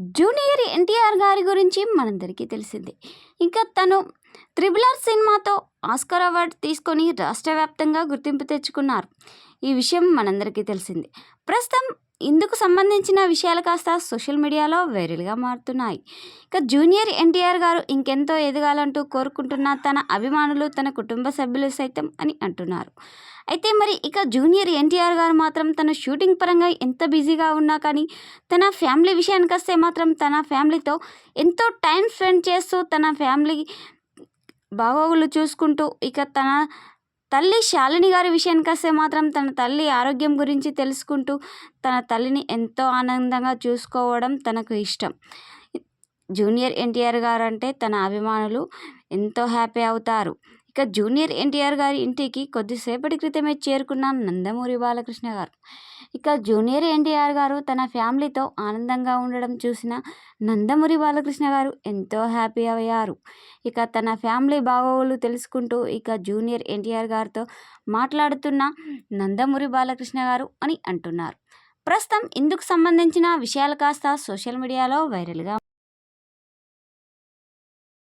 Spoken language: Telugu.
జూనియర్ ఎన్టీఆర్ గారి గురించి మనందరికీ తెలిసిందే. ఇంకా తను త్రిబుల్ ఆర్ సినిమాతో ఆస్కార్ అవార్డు తీసుకొని రాష్ట్ర వ్యాప్తంగా గుర్తింపు తెచ్చుకున్నారు. ఈ విషయం మనందరికీ తెలిసిందే. ప్రస్తుతం ఇందుకు సంబంధించిన విషయాలు కాస్త సోషల్ మీడియాలో వైరల్గా మారుతున్నాయి. ఇక జూనియర్ ఎన్టీఆర్ గారు ఇంకెంతో ఎదగాలంటూ కోరుకుంటున్న తన అభిమానులు తన కుటుంబ సభ్యులు సైతం అని అంటున్నారు. అయితే మరి ఇక జూనియర్ ఎన్టీఆర్ గారు మాత్రం తన షూటింగ్ పరంగా ఎంత బిజీగా ఉన్నా కానీ తన ఫ్యామిలీ విషయానికి వస్తే మాత్రం తన ఫ్యామిలీతో ఎంతో టైం స్పెండ్ చేస్తూ తన ఫ్యామిలీ బాగోగులు చూసుకుంటూ ఇక తన తల్లి శాలిని గారి విషయానికి వస్తే మాత్రం తన తల్లి ఆరోగ్యం గురించి తెలుసుకుంటూ తన తల్లిని ఎంతో ఆనందంగా చూసుకోవడం తనకు ఇష్టం. జూనియర్ ఎన్టీఆర్ గారు అంటే తన అభిమానులు ఎంతో హ్యాపీ అవుతారు. ఇక జూనియర్ ఎన్టీఆర్ గారి ఇంటికి కొద్దిసేపటి క్రితమే చేరుకున్న నందమూరి బాలకృష్ణ గారు. ఇక జూనియర్ ఎన్టీఆర్ గారు తన ఫ్యామిలీతో ఆనందంగా ఉండడం చూసిన నందమూరి బాలకృష్ణ గారు ఎంతో హ్యాపీ అయ్యారు. ఇక తన ఫ్యామిలీ బాగోగులు తెలుసుకుంటూ ఇక జూనియర్ ఎన్టీఆర్ గారితో మాట్లాడుతున్న నందమూరి బాలకృష్ణ గారు అని అంటున్నారు. ప్రస్తుతం ఇందుకు సంబంధించిన విషయాలు కాస్త సోషల్ మీడియాలో వైరల్గా